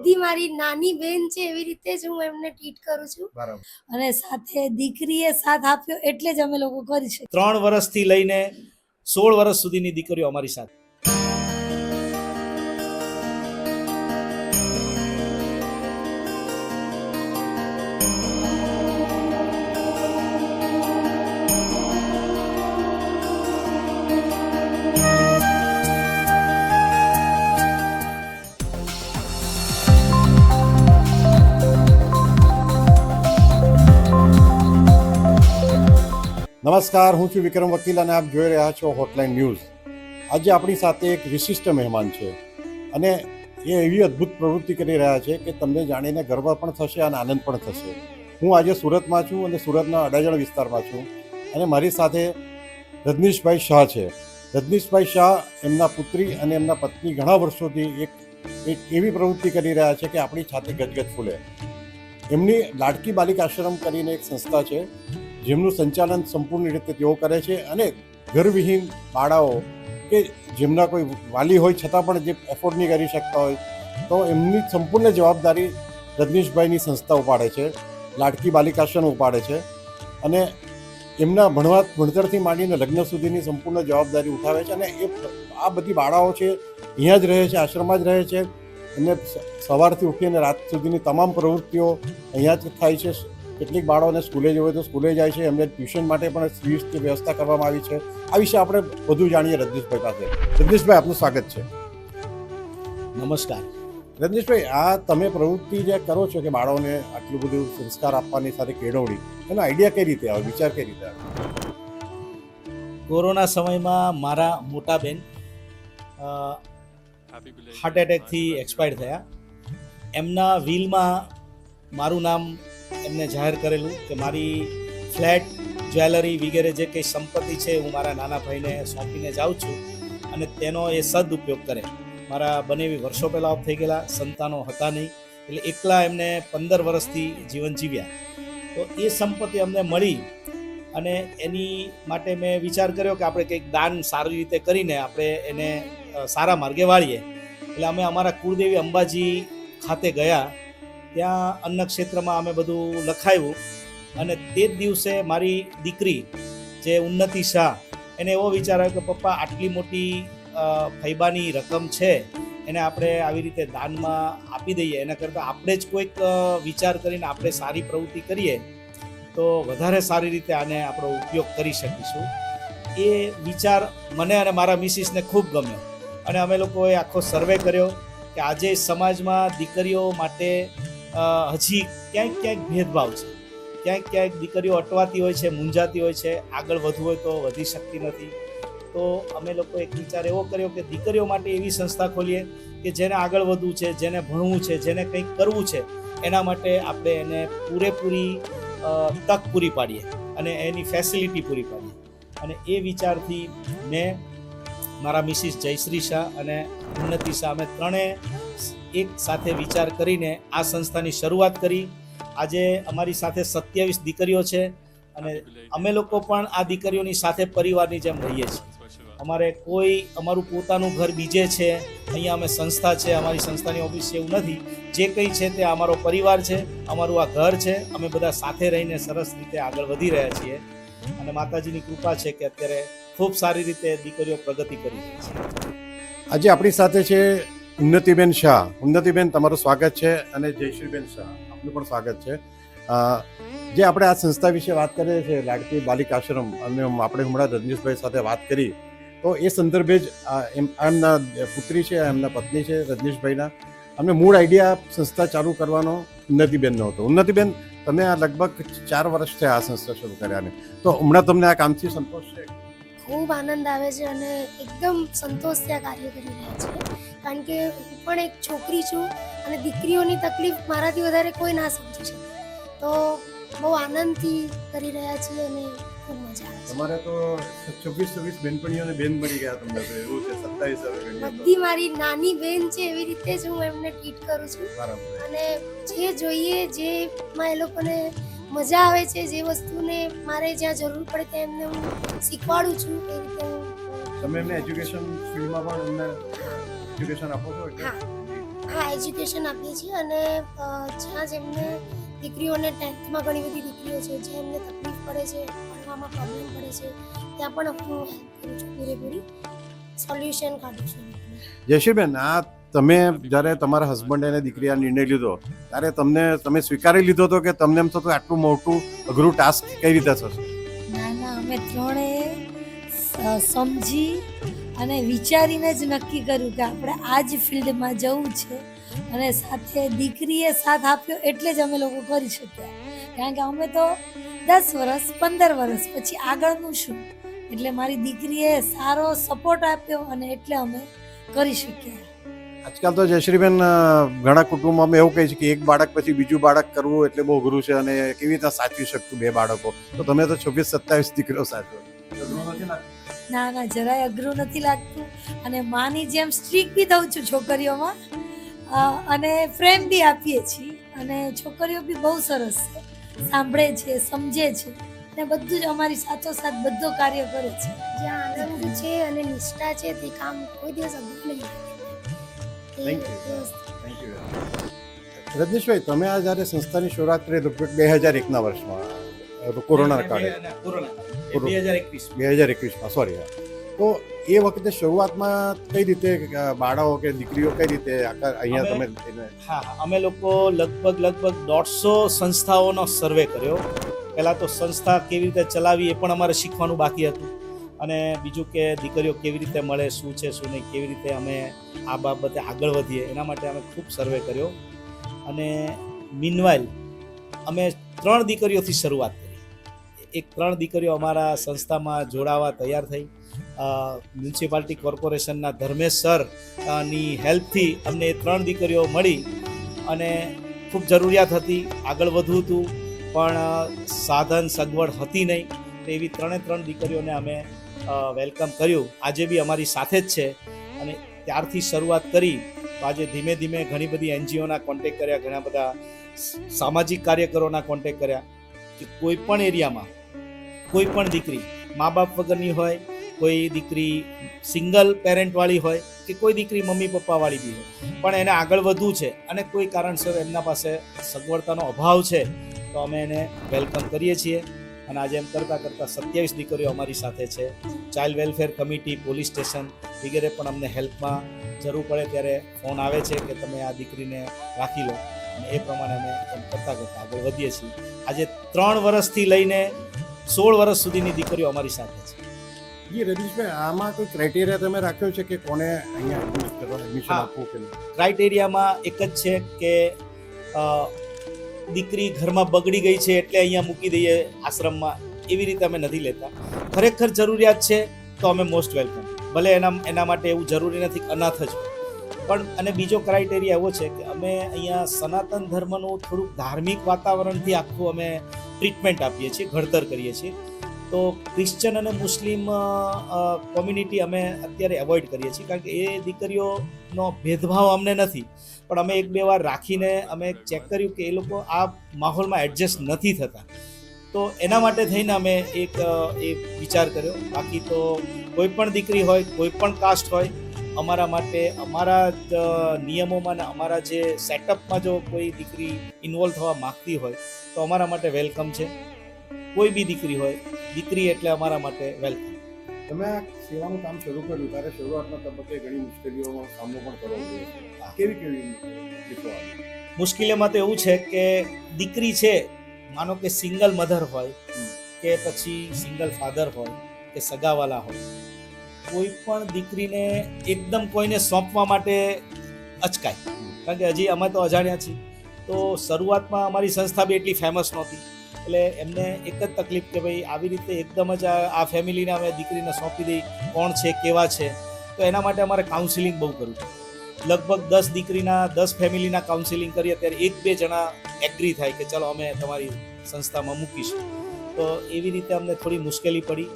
બધી મારી નાની બેન છે એવી રીતે જ હું એમને ટ્રીટ કરું છું. અને સાથે દીકરીએ સાથ આપ્યો એટલે જ અમે લોકો કરી શકીએ. ત્રણ વર્ષથી લઈને સોળ વર્ષ સુધીની દીકરીઓ અમારી સાથે. નમસ્કાર, હું છું વિક્રમ વકીલ અને આપ જોઈ રહ્યા છો હોટલાઇન ન્યૂઝ આજે આપણી સાથે એક વિશિષ્ટ મહેમાન છે અને એ એવી અદ્ભુત પ્રવૃત્તિ કરી રહ્યા છે કે તમને જાણીને ગર્વ પણ થશે અને આનંદ પણ થશે. હું આજે સુરતમાં છું અને સુરતના અડાજણ વિસ્તારમાં છું અને મારી સાથે રજનીશભાઈ શાહ છે. રજનીશભાઈ શાહ એમના પુત્રી અને એમના પત્ની ઘણા વર્ષોથી એક એક એવી પ્રવૃત્તિ કરી રહ્યા છે કે આપણી છાતી ગજગજ ફૂલે. એમની લાડકી બાલિકા આશ્રમ કરીને એક સંસ્થા છે. જેમનું સંચાલન સંપૂર્ણ રીતે તેઓ કરે છે અને ઘરવિહીન બાળાઓ કે જેમના કોઈ વાલી હોય છતાં પણ જે એફોર્ડ નહીં કરી શકતા હોય, તો એમની સંપૂર્ણ જવાબદારી રજનીશભાઈની સંસ્થા ઉપાડે છે, લાડકી બાલિકાશ્રમ ઉપાડે છે અને એમના ભણવા, ભણતરથી માંડીને લગ્ન સુધીની સંપૂર્ણ જવાબદારી ઉઠાવે છે અને એ આ બધી બાળાઓ છે, અહીંયા જ રહે છે, આશ્રમમાં જ રહે છે. એમને સવારથી ઉઠીને રાત સુધીની તમામ પ્રવૃત્તિઓ અહીંયા જ થાય છે. કેટલીક બાળકોને સ્કૂલે જવું હોય તો સ્કૂલે જાય છે. એમને ટ્યુશન માટે પણ વ્યવસ્થિત વ્યવસ્થા કરવામાં આવી છે. આ વિશે આપણે વધુ જાણીએ રજનીશભાઈ પાસે. રજનીશભાઈ આપનું સ્વાગત છે. નમસ્કાર. રજનીશભાઈ આ તમે પ્રવૃત્તિ જે કરો છો કે બાળકોને આટલું બધું સંસ્કાર આપવાની સાથે કેળવણી એનો આઈડિયા કઈ રીતે આવે? વિચાર કઈ રીતે આવે? કોરોના સમયમાં મારા મોટા બેન હાર્ટ એટેકથી એક્સપાયર થયા. એમના વ્હીલમાં મારું નામ એમને જાહેર કરેલું કે મારી ફ્લેટ, જ્વેલરી વગેરે જે કંઈ સંપત્તિ છે હું મારા નાના ભાઈને સોંપીને જાઉં છું અને તેનો એ સદઉપયોગ કરે. મારા બને એવી વર્ષો પહેલાં ઓફ થઈ ગયેલા, સંતાનો હતા નહીં, એટલે એકલા એમને પંદર વર્ષથી જીવન જીવ્યા. તો એ સંપત્તિ અમને મળી અને એની માટે મેં વિચાર કર્યો કે આપણે કંઈક દાન સારી રીતે કરીને આપણે એને સારા માર્ગે વાળીએ. એટલે અમે અમારા કુળદેવી અંબાજી ખાતે ગયા ત્યાં અન્ન ક્ષેત્રમાં અમે બધું લખાયું. અને તે જ દિવસે મારી દીકરી, જે ઉન્નતિ શાહ, એને એવો વિચાર આવ્યો કે, પપ્પા, આટલી મોટી ફૈબાની રકમ છે, એને આપણે આવી રીતે દાનમાં આપી દઈએ. એના કરતાં આપણે જ કોઈક વિચાર કરીને આપણે સારી પ્રવૃત્તિ કરીએ, તો વધારે સારી રીતે આને આપણો ઉપયોગ કરી શકીશું. એ વિચાર મને અને મારા મિસિસને ખૂબ ગમ્યો. અને અમે લોકોએ આખો સર્વે કર્યો કે આજે સમાજમાં દીકરીઓ માટે હજી ક્યાંક ક્યાંક ભેદભાવ છે. ક્યાંક ક્યાંક દીકરીઓ અટવાતી હોય છે, મૂંઝાતી હોય છે, આગળ વધવું હોય તો વધી શકતી નથી. તો અમે લોકો એક વિચાર એવો કર્યો કે દીકરીઓ માટે એવી સંસ્થા ખોલીએ કે જેને આગળ વધવું છે, જેને ભણવું છે, જેને કંઈક કરવું છે, એના માટે આપણે એને પૂરેપૂરી તક પૂરી પાડીએ અને એની ફેસિલિટી પૂરી પાડીએ. અને એ વિચારથી મેં મારા મિસિસ જયશ્રી શાહ અને ઉન્નતિ શાહ, અમે ત્રણેય એક સાથે વિચાર કરીને આ સંસ્થાની શરૂઆત કરી. આજે અમારી સાથે સત્યાવીસ દીકરીઓ છે અને અમે લોકો પણ આ દીકરીઓની સાથે પરિવારની જેમ રહીએ છીએ. અમારે કોઈ અમારું પોતાનું ઘર બીજે છે, અહીંયા અમે સંસ્થા છે, અમારી સંસ્થાની ઓફિસ એવું નથી. જે કંઈ છે તે અમારો પરિવાર છે, અમારું આ ઘર છે. અમે બધા સાથે રહીને સરસ રીતે આગળ વધી રહ્યા છીએ. અને માતાજીની કૃપા છે કે અત્યારે ખૂબ સારી રીતે દીકરીઓ પ્રગતિ કરી રહી છે. આજે આપણી સાથે છે ઉન્નતિબેન શાહ. ઉન્નતિબેન, તમારું સ્વાગત છે અને જયશ્રીબેન શાહ. આપનું પણ સ્વાગત છે. જે આપણે આ સંસ્થા વિશે વાત કરીએ છીએ, લાડકી બાલિક આશ્રમ, અને આપણે હમણાં રજનીશભાઈ સાથે વાત કરી, તો એ સંદર્ભે જ એમના પુત્રી છે, એમના પત્ની છે, રજનીશભાઈના. અમને મૂળ આઈડિયા સંસ્થા ચાલુ કરવાનો ઉન્નતિબેનનો હતો. ઉન્નતિબેન, તમે આ લગભગ ચાર વર્ષ થયા આ સંસ્થા શરૂ કર્યાને. તો હમણાં તમને આ કામથી સંતોષ છે? ખૂબ આનંદ આવે છે અને એકદમ સંતોષ ત્યાં કાર્ય કરી રહ્યા છે. કારણ કે હું પણ એક છોકરી છું અને દીકરીઓની તકલીફ મારાથી વધારે કોઈ ના સમજી શકે. તો બહુ આનંદથી કરી રહ્યા છીએ અને ખૂબ મજા આવે છે. તમારે તો છવ્વીસ છવ્વીસ બેનપણીઓને બેન બની ગયા તમને તો એવું છે સત્તાવીસ હવે બધી મારી નાની બેન છે એવી રીતે જ હું એમને ટ્રીટ કરું છું. અને જે જોઈએ જેમાં એ લોકોને મજા આવે છે જે વસ્તુને મારે જ્યાં જરૂર પડે ત્યાં એમને હું શીખવાડું છું. એ રીતે હું તમે એમને એજ્યુકેશન ફિલ્ડમાં પણ એમને એજ્યુકેશન આપો છો એટલે? હા. એજ્યુકેશન આપીએ છીએ અને જ્યાં જેમને દીકરીઓને ટેન્થમાં ઘણી બધી દીકરીઓ છે જે એમને તકલીફ પડે છે ભણવામાં પ્રોબ્લેમ પડે છે ત્યાં પણ હું હેલ્પ કરું છું પૂરેપૂરી. સોલ્યુશન કાઢું છું. જયશ્રીબેન આ તમે જ્યારે તમારા હસબન્ડ અને દીકરી આ નિર્ણય લીધો ત્યારે તમને તમે સ્વીકારી લીધો હતો કે તમને એમ થતું આટલું મોટું અઘરું ટાસ્ક કઈ રીતે થશે? ના ના અમે ત્રણે સમજી અને વિચારીને જ નક્કી કર્યું કે આપણે આ જ ફિલ્ડમાં જવું છે. અને સાથે દીકરીએ સાથ આપ્યો એટલે જ અમે લોકો કરી શક્યા. કારણ કે અમે તો દસ વર્ષ પંદર વર્ષ પછી આગળનું શું એટલે મારી દીકરીએ સારો સપોર્ટ આપ્યો અને એટલે અમે કરી શક્યા. આજકાલ તો જયશ્રીબેન ઘણા કુટુંબમાં એવું કહે છે કે એક બાળક પછી બીજું બાળક કરવું એટલે બહુ અઘરું છે અને કેવી રીતે સાચવી શકતું બે બાળકો? તો તમે તો છવ્વીસ, સત્તાવીસ દીકરીઓ સાચવો. નથી લાગતું? ના ના જરાય અઘરું નથી લાગતું. અને માની જેમ સ્ટ્રીક બી થઉં છું છોકરીઓમાં. અને ફ્રેમ બી આપીએ છીએ. અને છોકરીઓ બી બહુ સરસ છે. સાંભળે છે સમજે છે. અને બધું જ અમારી સાથોસાથ બધો કાર્ય કરે છે. જ્યાં આનંદ છે અને નિષ્ઠા છે તે કામ કોઈ દિવસ અઘરું નહીં રજનીશભાઈ તમે આ જ્યારે સંસ્થાની શિવરાત્રી લગભગ બે હજાર એકના વર્ષમાં કોરોના કાળે. કોરોના. બે હજાર એકવીસ બે હજાર એકવીસમાં સોરી તો એ વખતે શરૂઆતમાં કઈ રીતે બાળાઓ કે દીકરીઓ કઈ રીતે અહીંયા તમે હા હા. અમે લોકો લગભગ લગભગ દોઢસો સંસ્થાઓનો સર્વે કર્યો. પહેલાં તો સંસ્થા કેવી રીતે ચલાવી એ પણ અમારે શીખવાનું બાકી હતું. અને બીજું કે દીકરીઓ કેવી રીતે મળે શું છે શું નહીં કેવી રીતે અમે આ બાબતે આગળ વધીએ એના માટે અમે ખૂબ સર્વે કર્યો. અને મીનવાઇલ અમે ત્રણ દીકરીઓથી શરૂઆત કરી. એક ત્રણ દીકરીઓ અમારા સંસ્થામાં જોડાવા તૈયાર થઈ. મ્યુનિસિપાલિટી કોર્પોરેશનના ધર્મેશ સરની હેલ્પથી અમને ત્રણ દીકરીઓ મળી અને ખૂબ જરૂરિયાત હતી આગળ વધવું હતું પણ સાધન સગવડ હતી નહીં. તો એવી ત્રણે ત્રણ દીકરીઓને અમે વેલકમ કર્યું. આજે બી અમારી સાથે જ છે અને ત્યારથી શરૂઆત કરી. તો આજે ધીમે ધીમે ઘણી બધી એનજીઓના કોન્ટેક કર્યા ઘણા બધા સામાજિક કાર્યકરોના કોન્ટેક કર્યા કે કોઈ પણ એરિયામાં કોઈ પણ દીકરી મા બાપ વગરની હોય, કોઈ દીકરી સિંગલ પેરેન્ટવાળી હોય કે કોઈ દીકરી મમ્મી પપ્પાવાળી બી હોય. પણ એને આગળ વધવું છે અને કોઈ કારણસર એમના પાસે સગવડતાનો અભાવ છે, તો અમે એને વેલકમ કરીએ છીએ. અને આજે એમ કરતાં કરતાં સત્યાવીસ દીકરીઓ અમારી સાથે છે. Child welfare committee, police station વગેરે પણ અમને હેલ્પમાં જરૂર પડે ત્યારે ફોન આવે છે કે તમે આ દીકરીને રાખી લો. અને એ પ્રમાણે અમે એમ કરતાં કરતાં આગળ વધીએ છીએ. આજે ત્રણ વર્ષથી લઈને સોળ વર્ષ સુધીની દીકરીઓ અમારી સાથે છે. જી રજનીશભાઈ આમાં કોઈ ક્રાઇટેરિયા તમે રાખ્યો છે કે કોને અહીંયા એડમિશન. આપવું કે ક્રાઇટેરિયામાં એક જ છે કે દીકરી ઘરમાં બગડી ગઈ છે એટલે અહીંયા મૂકી દઈએ આશ્રમમાં. એવી રીતે અમે નથી લેતા. ખરેખર જરૂરિયાત છે તો અમે મોસ્ટ વેલકમ ભલે એના એના માટે એવું જરૂરી નથી અનાથ જ પણ અને બીજો ક્રાઇટેરિયા એવો છે કે અમે અહીંયા સનાતન ધર્મનું થોડુંક ધાર્મિક વાતાવરણથી આખું અમે ટ્રીટમેન્ટ આપીએ છીએ ઘડતર કરીએ છીએ. તો ક્રિશ્ચન અને મુસ્લિમ કોમ્યુનિટી અમે અત્યારે એવોઇડ કરીએ છીએ કારણ કે એ દીકરીઓનો ભેદભાવ અમને નથી. પણ અમે એક બે વાર રાખીને અમે ચેક કર્યું કે એ લોકો આ માહોલમાં એડજસ્ટ નથી થતા. તો એના માટે થઈને અમે એક એ વિચાર કર્યો. બાકી તો કોઈ પણ દીકરી હોય કોઈ પણ કાસ્ટ હોય અમારા માટે અમારા જ, નિયમોમાં ને અમારા જે સેટઅપમાં જો કોઈ દીકરી ઇન્વોલ્વ થવા માંગતી હોય તો અમારા માટે વેલકમ છે. કોઈ બી દીકરી હોય દીકરી એટલે અમારા માટે વેલકમ તમે આ સેવાનું કામ શરૂ કર્યું ત્યારે શરૂઆતના તબક્કે ઘણી મુશ્કેલીઓનો સામનો પણ કરવો પડ્યો કેવી કેવી મુશ્કેલીમાં તો એવું છે કે દીકરી છે માનો કે સિંગલ મધર હોય કે પછી સિંગલ ફાધર હોય કે સગાવાલા હોય કોઈ પણ દીકરીને એકદમ કોઈને સોંપવા માટે અચકાય. કારણ કે હજી અમે તો અજાણ્યા છીએ. તો શરૂઆતમાં અમારી સંસ્થા બી એટલી ફેમસ નહોતી. એટલે એમને એક જ તકલીફ કે ભાઈ આવી રીતે એકદમ જ આ ફેમિલીને અમે દીકરીને સોંપી દઈ કોણ છે, કેવા છે. તો એના માટે અમારે કાઉન્સિલિંગ બહુ કરવું લગભગ દસ દીકરીના, દસ ફેમિલીના કાઉન્સિલિંગ કરીએ, ત્યારે એક બે જણા એગ્રી થાય કે ચલો અમે તમારી સંસ્થામાં મૂકીશું. તો એવી રીતે અમને થોડી મુશ્કેલી પડી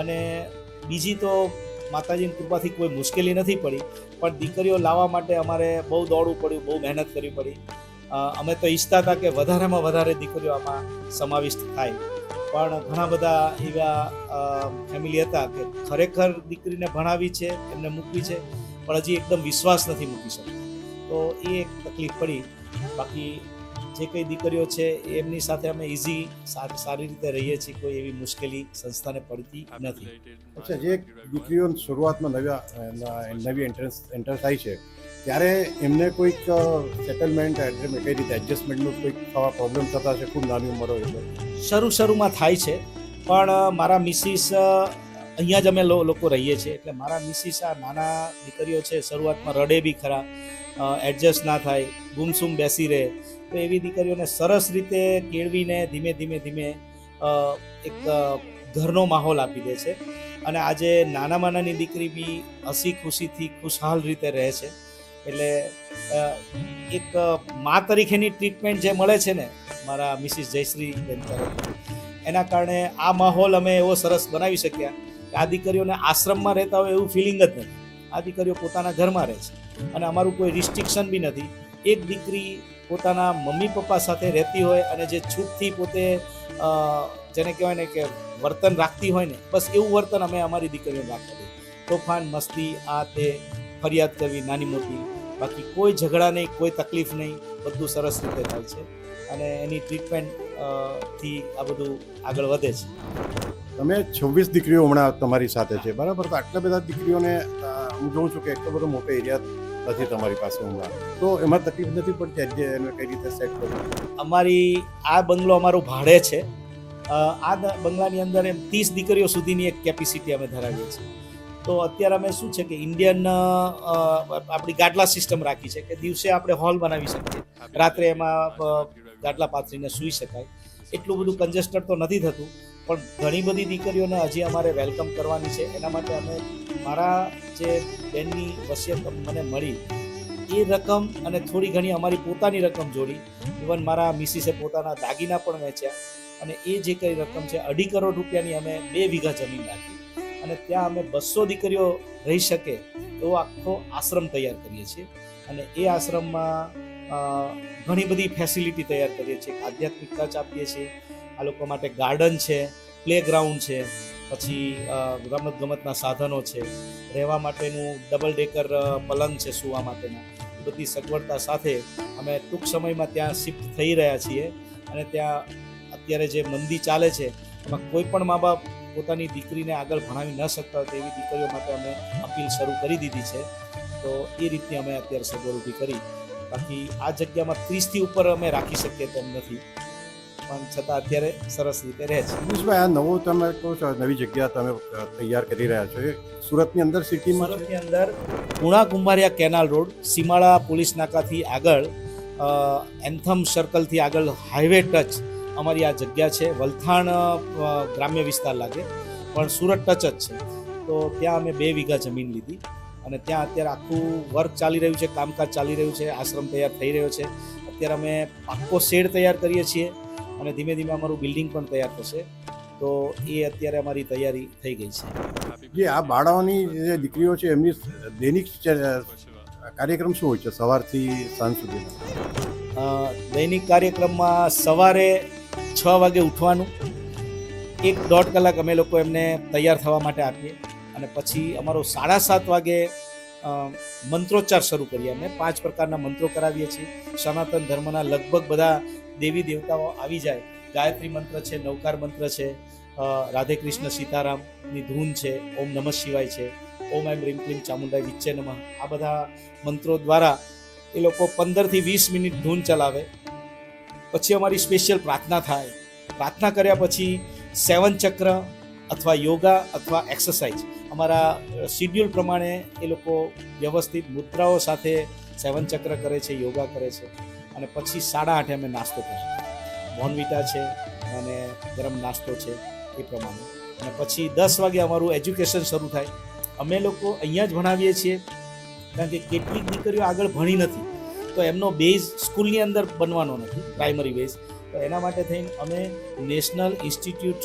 અને બીજી તો માતાજીની કૃપાથી કોઈ મુશ્કેલી નથી પડી, પણ દીકરીઓ લાવવા માટે અમારે બહુ દોડવું પડ્યું, બહુ મહેનત કરવી પડી. અમે તો ઈચ્છતા હતા કે વધારેમાં વધારે દીકરીઓ આમાં સમાવિષ્ટ થાય. પણ ઘણા બધા એવા ફેમિલી હતા કે ખરેખર દીકરીને ભણાવી છે એમને મૂકવી છે પણ હજી એકદમ વિશ્વાસ નથી મૂકી શકતો. તો એ એક તકલીફ પડી. બાકી જે કંઈ દીકરીઓ છે એમની સાથે અમે ઇઝી સારી રીતે રહીએ છીએ કોઈ એવી મુશ્કેલી સંસ્થાને પડતી નથી. અચ્છા જે દીકરીઓ શરૂઆતમાં નવા નવી એન્ટ્રન્સ એન્ટર થાય છે ત્યારે એમને કોઈક સેટલમેન્ટ કઈ રીતે એડજસ્ટમેન્ટનું કોઈક થવા પ્રોબ્લેમ થતા છે ખૂબ નાની ઉંમર એટલે. શરૂ શરૂમાં થાય છે, પણ મારા મિસિસ અહીંયા જ અમે લોકો રહીએ છીએ, એટલે મારા મિસિસ આ નાના દીકરીઓ છે, શરૂઆતમાં રડે બી ખરા એડજસ્ટ ના થાય, ગુમસુમ બેસી રહે, તો એવી દીકરીઓને સરસ રીતે કેળવીને ધીમે ધીમે ધીમે એક ઘરનો માહોલ આપી દે છે. અને આજે નાનામાં નાની દીકરી બી હસી ખુશીથી ખુશહાલ રીતે રહે છે. એટલે એક મા તરીકેની ટ્રીટમેન્ટ જે મળે છે ને, મારા મિસિસ જયશ્રી બેન એના કારણે આ માહોલ અમે એવો સરસ બનાવી શક્યા કે આ દીકરીઓને આશ્રમમાં રહેતા હોય એવું ફિલિંગ જ નથી. આ દીકરીઓ પોતાના ઘરમાં રહે છે અને અમારું કોઈ રિસ્ટ્રિક્શન બી નથી. એક દીકરી પોતાના મમ્મી પપ્પા સાથે રહેતી હોય અને જે છૂટથી પોતે જેને કહેવાય ને કે વર્તન રાખતી હોય ને, બસ એવું વર્તન અમે અમારી દીકરીઓને રાખતા હોય તોફાન મસ્તી આ તે ફરિયાદ કરવી નાની મોટી બાકી કોઈ ઝઘડા નહીં કોઈ તકલીફ નહીં બધું સરસ રીતે થાય છે. અને એની ટ્રીટમેન્ટથી આ બધું આગળ વધે છે. તમે છવ્વીસ દીકરીઓ હમણાં તમારી સાથે છે બરાબર? તો આટલા બધા દીકરીઓને હું જોઉં છું કે એટલો બધો મોટો એરિયા નથી તમારી પાસે હમણાં. તો એમાં તકલીફ નથી પડતી એને કઈ રીતે સેટ કરવું? અમારી આ બંગલો અમારો ભાડે છે. આ બંગલાની અંદર એમ ત્રીસ દીકરીઓ સુધીની એક કેપેસિટી અમે ધરાવીએ છીએ. તો અત્યારે અમે શું છે કે ઇન્ડિયન આપણી ગાટલા સિસ્ટમ રાખી છે કે દિવસે આપણે હોલ બનાવી શકીએ. રાત્રે એમાં ગાડલા ગાટલા પાથરીને સૂઈ શકાય. એટલું બધું કન્જેસ્ટેડ તો નથી થતું પણ ઘણી બધી દીકરીઓને હજી અમારે વેલકમ કરવાની છે. એના માટે અમે મારા જે બેનની વસિયત મને મળી એ રકમ અને થોડી ઘણી અમારી પોતાની રકમ જોડી. ઇવન મારા મિસિસે પોતાના દાગીના પણ વેચ્યા. અને એ જે કંઈ રકમ છે અઢી કરોડ રૂપિયાની અમે બે વીઘા જમીન રાખી અને ત્યાં અમે બસો દીકરીઓ રહી શકે એવો આખો આશ્રમ તૈયાર કરીએ છીએ. અને એ આશ્રમમાં ઘણી બધી ફેસિલિટી તૈયાર કરીએ છીએ. આધ્યાત્મિક ટચ આપીએ છીએ. આ લોકો માટે ગાર્ડન છે પ્લે ગ્રાઉન્ડ છે, પછી રમત ગમતના સાધનો છે. રહેવા માટેનું ડબલ ડેકર પલંગ છે સૂવા માટેના. બધી સગવડતા સાથે અમે ટૂંક સમયમાં ત્યાં શિફ્ટ થઈ રહ્યા છીએ. અને ત્યાં અત્યારે જે મંદી ચાલે છે, એમાં કોઈ પણ મા બાપ પોતાની દીકરીને આગળ ભણાવી ન શકતા હોય તેવી દીકરીઓ માટે અમે અપીલ શરૂ કરી દીધી છે. તો એ રીતની અમે અત્યારે સગવડ ઊભી કરી. બાકી આ જગ્યામાં ત્રીસથી ઉપર અમે રાખી શકીએ તેમ નથી. પણ છતાં અત્યારે સરસ રીતે રહે છે. દિનેશભાઈ આ નવો તમે કહો છો નવી જગ્યા તમે તૈયાર કરી રહ્યા છો. સુરતની અંદર સિટીમાં? સુરતની અંદર Puna Kumbhariya canal road Simada police નાકાથી આગળ એન્થમ સર્કલથી આગળ હાઈવે ટચ અમારી આ જગ્યા છે. વલથાણ ગ્રામ્ય વિસ્તાર લાગે. પણ સુરત ટચ જ છે. તો ત્યાં અમે બે વીઘા જમીન લીધી અને ત્યાં અત્યારે આખું વર્ક ચાલી રહ્યું છે કામકાજ ચાલી રહ્યું છે આશ્રમ તૈયાર થઈ રહ્યો છે. અત્યારે અમે પાક્કો શેડ તૈયાર કરીએ છીએ અને ધીમે ધીમે અમારું બિલ્ડિંગ પણ તૈયાર થશે. તો એ અત્યારે અમારી તૈયારી થઈ ગઈ છે. જે આ બાળાઓની જે દીકરીઓ છે એમની દૈનિક કાર્યક્રમ શું હોય છે? સવારથી સાંજ સુધી? દૈનિક કાર્યક્રમમાં સવારે છ વાગે ઉઠવાનું. એક દોઢ કલાક અમે લોકો એમને તૈયાર થવા માટે આપીએ. અને પછી અમારો સાડા સાત વાગે મંત્રોચ્ચાર શરૂ કરીએ અમે. પાંચ પ્રકારના મંત્રો કરાવીએ છીએ. સનાતન ધર્મના લગભગ બધા દેવી દેવતાઓ આવી જાય. ગાયત્રી મંત્ર છે, નવકાર મંત્ર છે રાધે કૃષ્ણ સીતારામની ધૂન છે, ઓમ નમઃ શિવાય છે, ઓમ એમ રીમ ક્લીમ ચામુંડાઈ વિચ્ચે નમઃ. આ બધા મંત્રો દ્વારા એ લોકો પંદરથી વીસ મિનિટ ધૂન ચલાવે. પછી અમારી સ્પેશિયલ પ્રાર્થના થાય. પ્રાર્થના કર્યા પછી સેવન ચક્ર અથવા યોગા અથવા એક્સરસાઇઝ અમારા શિડ્યુલ પ્રમાણે એ લોકો વ્યવસ્થિત મુદ્રાઓ સાથે સેવન ચક્ર કરે છે, યોગા કરે છે અને પછી સાડા આઠે અમે નાસ્તો કરીએ બોર્નવિટા છે અને ગરમ નાસ્તો છે એ પ્રમાણે. અને પછી દસ વાગે અમારું એજ્યુકેશન શરૂ થાય. અમે લોકો અહીંયા જ ભણાવીએ છીએ. કારણ કે કેટલીક દીકરીઓ આગળ ભણી નથી. તો એમનો બેઝ સ્કૂલની અંદર બનવાનો નથી પ્રાઇમરી બેઝ તો એના માટે થઈને અમે નેશનલ ઇન્સ્ટિટ્યૂટ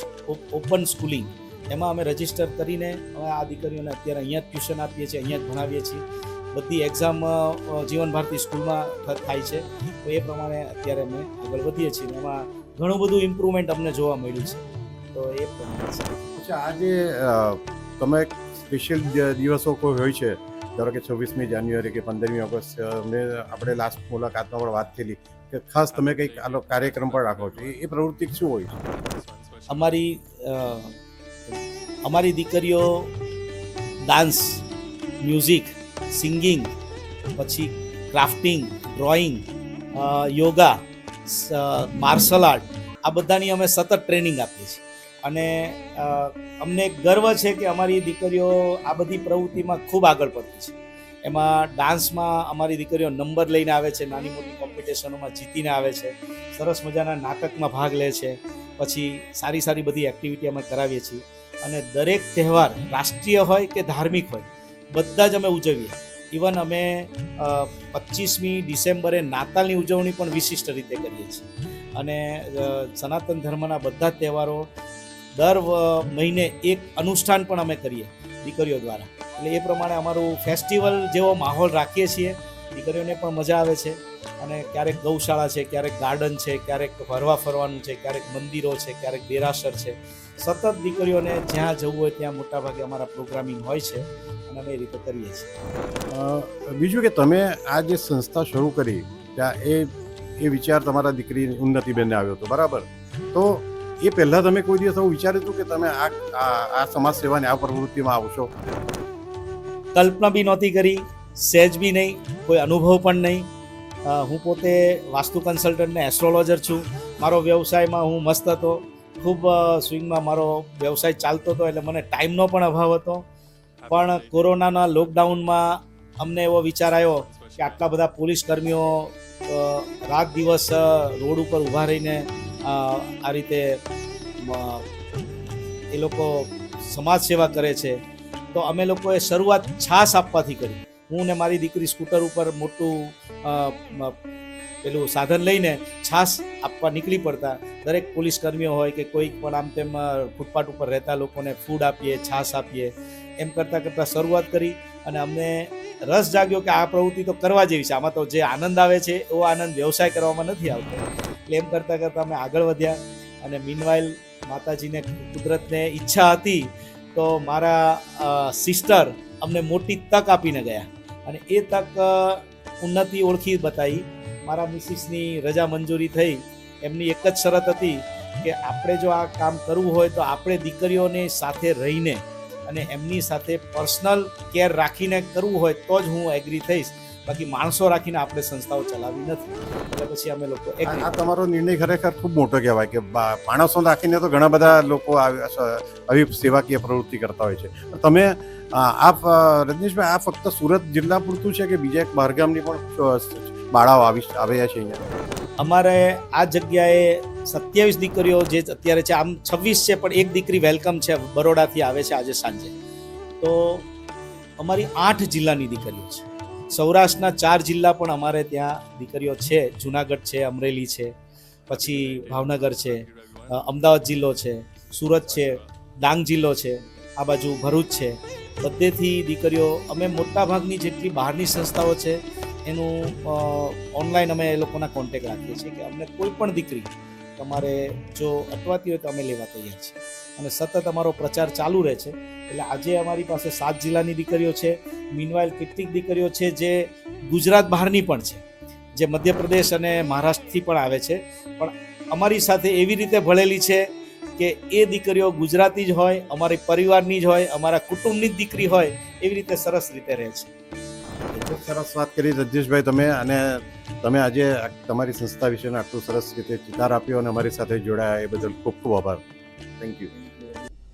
ઓપન સ્કૂલિંગ એમાં અમે રજિસ્ટર કરીને અમે આ દીકરીઓને અત્યારે અહીંયા જ ટ્યુશન આપીએ છીએ, અહીંયા જ ભણાવીએ છીએ. બધી એક્ઝામ જીવન ભારતી સ્કૂલમાં થાય છે. તો એ પ્રમાણે અત્યારે અમે આગળ વધીએ છીએ એમાં ઘણું બધું ઇમ્પ્રુવમેન્ટ અમને જોવા મળ્યું છે. તો એ પ્રમાણે છે. આજે તમે સ્પેશિયલ દિવસો કોઈ હોય છે ધારો કે છવ્વીસમી જાન્યુઆરી કે પંદરમી ઓગસ્ટ મેં આપણે લાસ્ટ મુલાકાતમાં પણ વાત થયેલી કે ખાસ તમે કંઈક આનો કાર્યક્રમ પણ રાખો છો. એ- પ્રવૃત્તિ શું હોય અમારી અમારી દીકરીઓ ડાન્સ મ્યુઝિક સિંગિંગ પછી crafting drawing yoga martial art આ બધાની અમે સતત ટ્રેનિંગ આપીએ છીએ. અને અમને ગર્વ છે કે અમારી દીકરીઓ આ બધી પ્રવૃત્તિમાં ખૂબ આગળ પડતી છે. એમાં ડાન્સમાં અમારી દીકરીઓ નંબર લઈને આવે છે, નાની મોટી કોમ્પિટિશનોમાં જીતીને આવે છે, સરસ મજાના નાટકમાં ભાગ લે છે, પછી સારી સારી બધી એક્ટિવિટી અમે કરાવીએ છીએ. અને દરેક તહેવાર રાષ્ટ્રીય હોય કે ધાર્મિક હોય, બધા જ અમે ઉજવીએ. ઇવન અમે પચીસમી ડિસેમ્બરે નાતાલની ઉજવણી પણ વિશિષ્ટ રીતે કરીએ છીએ. અને સનાતન ધર્મના બધા જ તહેવારો દર મહિને એક અનુષ્ઠાન પણ અમે કરીએ દીકરીઓ દ્વારા. એટલે એ પ્રમાણે અમારું ફેસ્ટિવલ જેવો માહોલ રાખીએ છીએ. દીકરીઓને પણ મજા આવે છે અને ક્યારેક ગૌશાળા છે, ક્યારેક ગાર્ડન છે, ક્યારેક ફરવા ફરવાનું છે, ક્યારેક મંદિરો છે, ક્યારેક દેરાસર છે. સતત દીકરીઓને જ્યાં જવું હોય ત્યાં મોટાભાગે અમારા પ્રોગ્રામિંગ હોય છે અને અમે એ રીતે કરીએ છીએ. બીજું કે તમે આ જે સંસ્થા શરૂ કરી, ત્યાં એ એ વિચાર તમારા દીકરી ઉન્નતિબેનને આવ્યો હતો, બરાબર? તો એ પહેલાં તમે કોઈ દિવસ એવું વિચાર્યું હતું કે તમે આ આ- સમાજ સેવાની આ પ્રવૃત્તિમાં આવશો કલ્પના બી નહોતી કરી, સહેજ બી નહીં, કોઈ અનુભવ પણ નહીં. હું પોતે વાસ્તુ કન્સલ્ટન્ટ ને એસ્ટ્રોલોજર છું. મારો વ્યવસાયમાં હું મસ્ત હતો. ખૂબ સ્વિંગમાં મારો વ્યવસાય ચાલતો હતો એટલે મને ટાઈમનો પણ અભાવ હતો. પણ કોરોનાના લોકડાઉનમાં અમને એવો વિચાર આવ્યો કે આટલા બધા પોલીસ કર્મીઓ રાત દિવસ રોડ ઉપર ઊભા રહીને આ રીતે એ લોકો સમાજ સેવા કરે છે. તો અમે લોકોએ શરૂઆત છાશ આપવાથી કરી. હું ને મારી દીકરી સ્કૂટર ઉપર મોટું પેલું સાધન લઈને છાશ આપવા નીકળી પડતા. દરેક પોલીસ કર્મીઓ હોય કે કોઈક પણ આમ તેમ ફૂટપાથ ઉપર રહેતા લોકોને ફૂડ આપીએ છાશ આપીએ. એમ કરતાં કરતાં શરૂઆત કરી અને અમને રસ જાગ્યો કે આ પ્રવૃત્તિ તો કરવા જેવી છે. આમાં તો જે આનંદ આવે છે એવો આનંદ વ્યવસાય કરવામાં નથી આવતો. એટલે એમ કરતાં કરતાં અમે આગળ વધ્યા અને મીનવાઇલ માતાજીને કુદરતને ઈચ્છા હતી તો મારા સિસ્ટર અમને મોટી તક આપીને ગયા અને એ તક ઉન્નતિ ઓળખી બતાવી. મારા મિસિસની રજા મંજૂરી થઈ. એમની એક જ શરત હતી કે આપણે જો આ કામ કરવું હોય તો આપણે દીકરીઓની સાથે રહીને અને એમની સાથે પર્સનલ કેર રાખીને કરવું હોય તો જ હું એગ્રી થઈશ. બાકી માણસો રાખીને આપણે સંસ્થાઓ ચલાવી નથી. એટલે પછી અમે લોકો આ તમારો નિર્ણય ખરેખર ખૂબ મોટો કહેવાય કે માણસો રાખીને તો ઘણા બધા લોકો આવી સેવાકીય પ્રવૃત્તિ કરતા હોય છે. તમે આ આપ રજનીશભાઈ આ ફક્ત સુરત જિલ્લા પૂરતું છે કે બીજા એક બહારગામની પણ બાળાઓ આવી આવ્યા છે અહીંયા? અમારે આ જગ્યાએ સત્યાવીસ દીકરીઓ જે અત્યારે છે આમ છવ્વીસ છે પણ એક દીકરી વેલકમ છે બરોડાથી આવે છે આજે સાંજે. તો અમારી આઠ જિલ્લાની દીકરીઓ છે. સૌરાષ્ટ્રના ચાર જિલ્લા પણ અમારે ત્યાં દીકરીઓ છે, જુનાગઢ છે, અમરેલી છે, પછી ભાવનગર છે અમદાવાદ જિલ્લો છે, સુરત છે, ડાંગ જિલ્લો છે, આ બાજુ ભરૂચ છે. બધેથી દીકરીઓ, અમે મોટાભાગની જેટલી બહારની સંસ્થાઓ છે, એનું ઓનલાઈન અમે એ લોકોના કોન્ટેક રાખીએ છીએ કે અમને કોઈ પણ દીકરી તમારે જો અટવાતી હોય તો અમે લેવા તૈયાર છીએ. અને સતત અમારો પ્રચાર ચાલુ રહે છે. એટલે આજે અમારી પાસે સાત જિલ્લાની દીકરીઓ છે. મીનવાઇલ કેટલીક દીકરીઓ છે જે ગુજરાત બહારની પણ છે. જે મધ્યપ્રદેશ અને મહારાષ્ટ્રથી પણ આવે છે. પણ અમારી સાથે એવી રીતે ભળેલી છે કે એ દીકરીઓ ગુજરાતી જ હોય, અમારી પરિવારની જ હોય, અમારા કુટુંબની જ દીકરી હોય, એવી રીતે સરસ રીતે રહે છે. ખૂબ સરસ વાત કરી રજનીશભાઈ તમે અને તમે આજે તમારી સંસ્થા વિશેને આટલું સરસ રીતે ચિતાર આપ્યો અને અમારી સાથે જોડાયા એ બદલ ખૂબ ખૂબ આભાર. Thank you